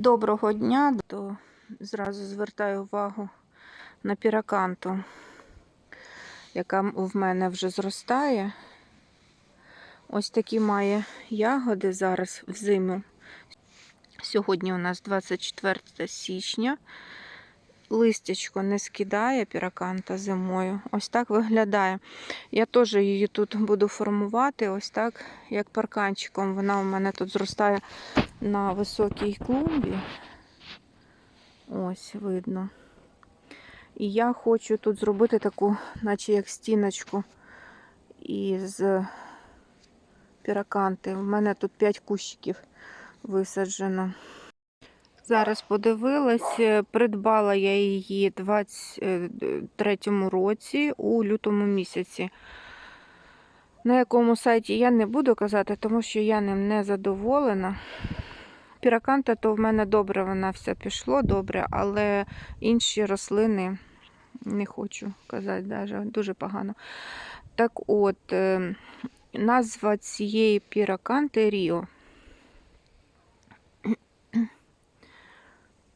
Доброго дня, то зразу звертаю увагу на піраканту, яка в мене вже зростає. Ось такі має ягоди зараз в зиму. Сьогодні у нас 24 січня. Листячко не скидає піраканта зимою. Ось так виглядає. Я теж її тут буду формувати, ось так, як парканчиком. Вона у мене тут зростає на високій клумбі. Ось видно. І я хочу тут зробити таку, наче як стіночку із піраканти. У мене тут 5 кущиків висаджено. Зараз подивилась, е, придбала я її у 23 році у лютому місяці. На якому сайті я не буду казати, тому що я ним не задоволена. Піраканта, то в мене добре, вона вся пішло добре, але інші рослини не хочу казати, навіть дуже погано. Так от, е, назва цієї піраканти Ріо.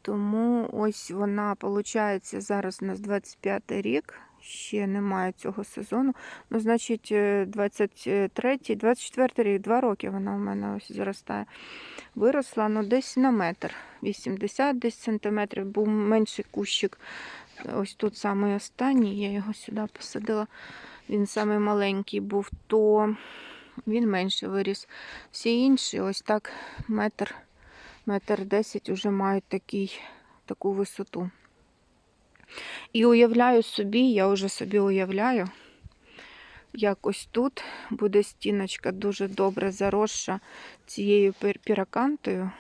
Тому ось вона, виходить, зараз у нас 25 рік, ще немає цього сезону. Ну, значить, 23, 24 рік, 2 роки вона у мене ось зростає. Виросла ну, десь на метр, 80 десь сантиметрів, був менший кущик. Ось тут самий останній, я його сюди посадила. Він самий маленький був, то він менше виріс. Всі інші, ось так, метр метр десять вже мають такий, таку висоту. І уявляю собі, я вже собі уявляю, як ось тут буде стіночка дуже добре заросша цією піракантою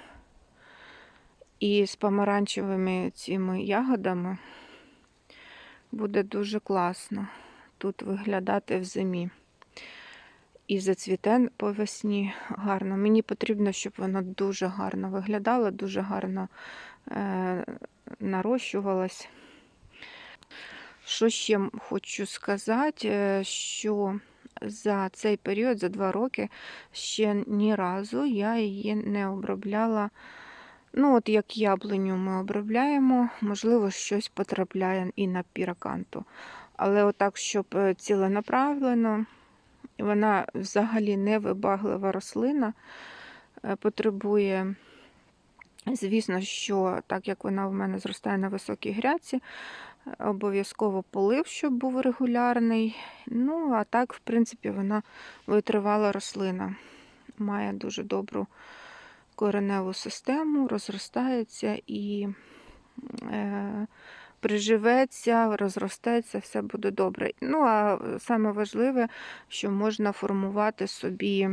і з помаранчевими цими ягодами. Буде дуже класно тут виглядати в зимі і зацвіте по весні гарно. Мені потрібно, щоб воно дуже гарно виглядало, дуже гарно е, нарощувалось. Що ще хочу сказати, що за цей період, за два роки, ще ні разу я її не обробляла. Ну, от як яблуню ми обробляємо, можливо, щось потрапляє і на піраканту. Але отак, щоб е, ціленаправлено, вона взагалі невибаглива рослина, е, потребує, звісно, що так як вона в мене зростає на високій гряці, обов'язково полив, щоб був регулярний. Ну, а так, в принципі, вона витривала рослина. Має дуже добру кореневу систему, розростається і е, приживеться, розростеться, все буде добре. Ну, а саме важливе, що можна формувати собі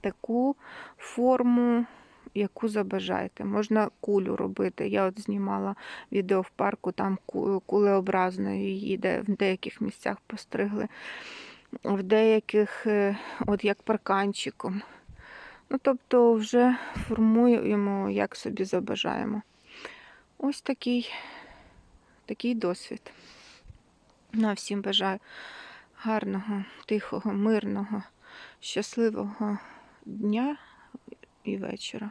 таку форму, яку забажаєте. Можна кулю робити. Я от знімала відео в парку, там кулеобразно її де в деяких місцях постригли, в деяких, е, от як парканчиком. Ну, тобто, вже формуємо, як собі забажаємо. Ось такий такий досвід. Ну, а всім бажаю гарного, тихого, мирного, щасливого дня і вечора.